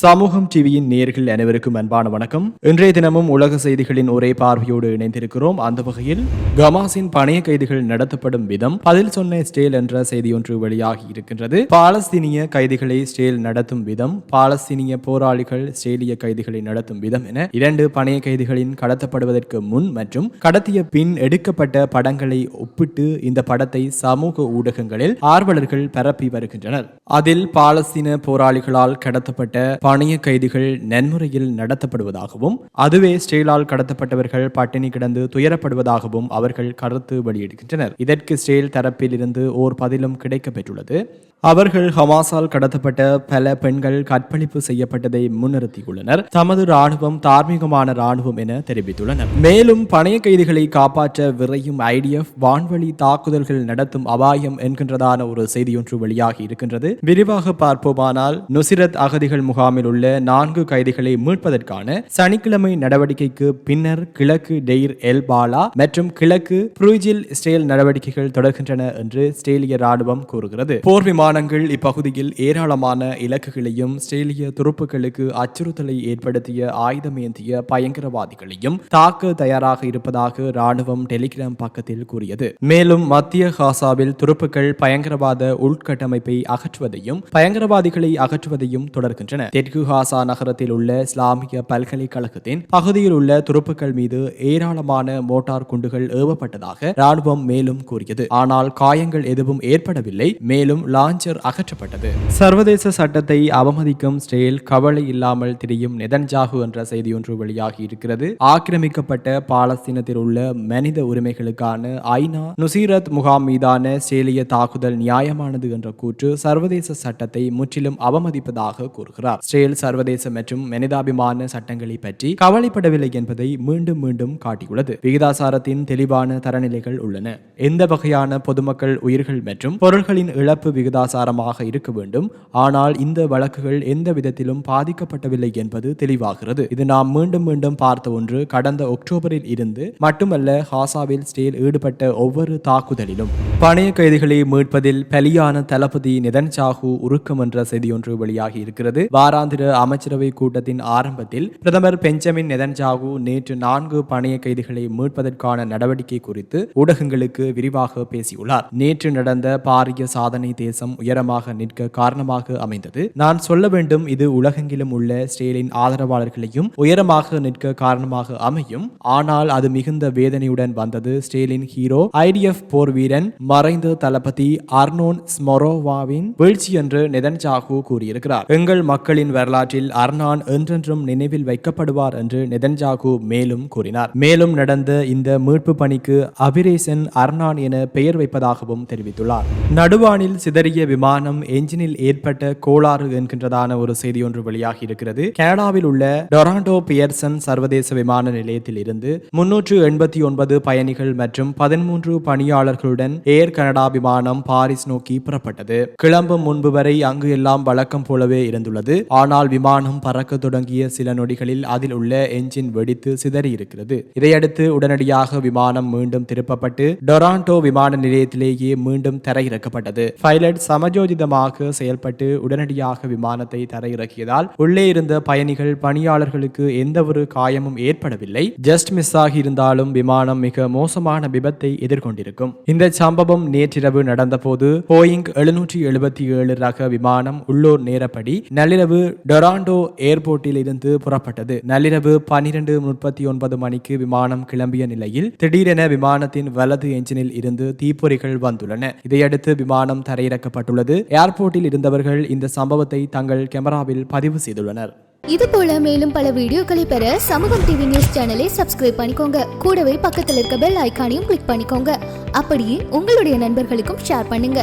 சமூகம் டிவியின் நேர்கள் அனைவருக்கும் அன்பான வணக்கம். இன்றைய தினமும் உலக செய்திகளின் ஒரே பார்வையோடு இணைந்திருக்கிறோம். அந்த வகையில் கமாஸின் பணைய கைதிகள் நடத்தப்படும் விதம் பதில் சொன்ன ஸ்டேல் என்ற செய்தி ஒன்று வெளியாகி இருக்கின்றது. பாலஸ்தீனிய கைதிகளை ஸ்டேல் நடத்தும் விதம் பாலஸ்தீனிய போராளிகள் ஸ்டேலிய கைதிகளை நடத்தும் விதம் என இரண்டு பணைய கைதிகளின் கடத்தப்படுவதற்கு முன் மற்றும் கடத்திய பின் எடுக்கப்பட்ட படங்களை ஒப்பிட்டு இந்த படத்தை சமூக ஊடகங்களில் ஆர்வலர்கள் பரப்பி வருகின்றனர். அதில் பாலஸ்தீன போராளிகளால் கடத்தப்பட்ட பாணிய கைதிகள் நன்முறையில் நடத்தப்படுவதாகவும் அதுவே ஸ்டெயிலால் கடத்தப்பட்டவர்கள் பட்டினி கிடந்து துயரப்படுவதாகவும் அவர்கள் கருத்து வெளியிடுகின்றனர். இதற்கு ஸ்டெயில் தரப்பில் இருந்து ஓர் பதிலும் கிடைக்கப்பெற்றுள்ளது. அவர்கள் ஹமாஸால் கடத்தப்பட்ட பல பெண்கள் கற்பழிப்பு செய்யப்பட்டதை முன்னிறுத்தியுள்ளனர். தமது ராணுவம் தார்மீகமான ராணுவம் என தெரிவித்துள்ளனர். மேலும் பணைய கைதிகளை காப்பாற்ற விரையும் ஐடிஎஃப் வான்வழி தாக்குதல்கள் நடத்தும் அபாயம் என்கின்றதான ஒரு செய்தியொன்று வெளியாகி இருக்கின்றது. விரிவாக பார்ப்போமானால் நுசிரத் அகதிகள் முகாமில் உள்ள நான்கு கைதிகளை மீட்பதற்கான சனிக்கிழமை நடவடிக்கைக்கு பின்னர் கிழக்கு டெய்ர் எல் பாலா மற்றும் கிழக்கு புரூஜில் ஸ்டேல் நடவடிக்கைகள் தொடர்கின்றன என்று ஸ்டேலிய ராணுவம் கூறுகிறது. போர் விமானங்கள் இப்பகுதியில் ஏராளமான இலக்குகளையும் ஸ்டேலிய துருப்புகளுக்கு அச்சுறுத்தலை ஏற்படுத்திய ஆயுதமேந்திய பயங்கரவாதிகளையும் தாக்க தயாராக இருப்பதாக ராணுவம் டெலிகிராம் பக்கத்தில் கூறியது. மேலும் மத்திய காசாவில் துருப்புக்கள் பயங்கரவாத உள்கட்டமைப்பை அகற்றுவதையும் பயங்கரவாதிகளை அகற்றுவதையும் தொடர்கின்றன. தெற்கு காசா நகரத்தில் உள்ள இஸ்லாமிய பல்கலைக்கழகத்தின் பகுதியில் உள்ள துருப்புக்கள் மீது ஏராளமான மோட்டார் குண்டுகள் ஏவப்பட்டதாக ராணுவம் மேலும் கூறியது. ஆனால் காயங்கள் எதுவும் ஏற்படவில்லை. மேலும் லாஞ்சர் அகற்றப்பட்டது. சர்வதேச சட்டத்தை அவமதிக்கும் ஸ்டேல் கவலை இல்லாமல் திரியும் நெதன்ஜாகு என்ற செய்தி ஒன்று வெளியாகி இருக்கிறது. ஆக்கிரமிக்கப்பட்ட பாலஸ்தீனத்தில் உள்ள மனித உரிமைகளுக்கான ஐநா நுசீரத் முகாம் மீதான ஸ்டேலிய தாக்குதல் நியாயமானது என்ற கூற்று சர்வதேச சட்டத்தை முற்றிலும் அவமதிப்பதாக கூறுகிறார். ஸ்டேல் சர்வதேச மற்றும் மனிதாபிமான சட்டங்களை பற்றி கவலைப்படவில்லை என்பதை மீண்டும் மீண்டும் காட்டியுள்ளது. விகிதாசாரத்தின் தெளிவான தரநிலைகள் உள்ளன. எந்த வகையான பொதுமக்கள் உயிர்கள் மற்றும் பொருள்களின் இழப்பு விகிதாசாரமாக இருக்க வேண்டும். ஆனால் இந்த வழக்குகள் எந்த விதத்திலும் பாதிக்கப்படவில்லை என்பது தெளிவாகிறது. இது நாம் மீண்டும் மீண்டும் பார்த்த ஒன்று. கடந்த அக்டோபரில் இருந்து மட்டுமல்ல ஹாசாவில் ஸ்டேல் ஈடுபட்ட ஒவ்வொரு தாக்குதலிலும். பணைய கைதிகளை மீட்பதில் பலியான தளபதி நிதன் சாகு உருக்கம் என்ற செய்தியொன்று வெளியாகி இருக்கிறது. வாராந்திர அமைச்சரவை கூட்டத்தின் ஆரம்பத்தில் பிரதமர் பெஞ்சமின் நிதன் நெதன்ஜாகு நேற்று நான்கு பணைய கைதிகளை மீட்பதற்கான நடவடிக்கை குறித்து ஊடகங்களுக்கு விரிவாக பேசியுள்ளார். நேற்று நடந்த பாரிய சாதனை தேசம் உயரமாக நிற்க காரணமாக அமைந்தது. நான் சொல்ல வேண்டும் இது உலகெங்கிலும் உள்ள ஸ்டேலின் ஆதரவாளர்களையும் உயரமாக நிற்க காரணமாக அமையும். ஆனால் அது மிகுந்த வேதனையுடன் வந்தது. ஸ்டேலின் ஹீரோ ஐடிஎஃப் போர் வீரன் மறைந்த தளபதி அர்னோன் ஸ்மொரோவாவின் வீழ்ச்சி என்று நெதன்ஜாகு கூறியிருக்கிறார். எங்கள் மக்களின் வரலாற்றில் அர்னான் என்றென்றும் நினைவில் வைக்கப்படுவார் என்று நெதன்ஜாகு மேலும் கூறினார். மேலும் நடந்த இந்த மீட்பு பணிக்கு அபிரேசன் அர்னான் என பெயர் வைப்பதாகவும் தெரிவித்துள்ளார். நடுவானில் சிதறிய விமானம் என்ஜினில் ஏற்பட்ட கோளாறு என்கின்றதான ஒரு செய்தி ஒன்று வெளியாகி இருக்கிறது. கனடாவில் உள்ள டொராண்டோ பியர்சன் சர்வதேச விமான நிலையத்தில் இருந்து முன்னூற்று எண்பத்தி ஒன்பது பயணிகள் மற்றும் பதிமூன்று பணியாளர்களுடன் ஏர் கனடா விமானம் பாரிஸ் நோக்கி புறப்பட்டது. கிளம்பும் முன்பு வரை அங்கு எல்லாம் வழக்கம் போலவே இருந்துள்ளது. ஆனால் விமானம் பறக்க தொடங்கிய சில நொடிகளில் அதில் உள்ள என்ஜின் வெடித்து சிதறி இருக்கிறது. இதையடுத்து உடனடியாக விமானம் மீண்டும் திருப்பப்பட்டு டொராண்டோ விமான நிலையத்திலேயே மீண்டும் தரையிறக்கப்பட்டது. பைலட் சமஜோதிதமாக செயல்பட்டு உடனடியாக விமானத்தை தரையிறக்கியதால் உள்ளே இருந்த பயணிகள் பணியாளர்களுக்கு எந்த ஒரு காயமும் ஏற்படவில்லை. ஜஸ்ட் மிஸ் ஆகி இருந்தாலும் விமானம் மிக மோசமான விபத்தை எதிர்கொண்டிருக்கும். இந்த சம்பவம் நேற்றிரவு நடந்தபோது போயிங் எழுநூற்றி எழுபத்தி ஏழு ரக விமானம் உள்ளூர் நேரப்படி நள்ளிரவு டொராண்டோ ஏர்போர்ட்டில் இருந்து புறப்பட்டது. நள்ளிரவு பனிரெண்டு முப்பத்தி ஒன்பது மணிக்கு விமானம் கிளம்பிய நிலையில் திடீரென விமானத்தின் வலது என்ஜினில் இருந்து தீப்பொறிகள் வந்துள்ளன. இதையடுத்து விமானம் தரையிறக்கப்பட்டுள்ளது ஏர்போர்ட்டில் இருந்தவர்கள் இந்த சம்பவத்தை தங்கள் கேமராவில் பதிவு செய்துள்ளனர். இது போல மேலும் பல வீடியோக்களை பெற சமூகம் டிவி நியூஸ் சேனலை சப்ஸ்கிரைப் பண்ணிக்கோங்க. கூடவே பக்கத்தில் இருக்க பெல் ஐக்கானையும் கிளிக் பண்ணிக்கோங்க. அப்படியே உங்களுடைய நண்பர்களுக்கும் ஷேர் பண்ணுங்க.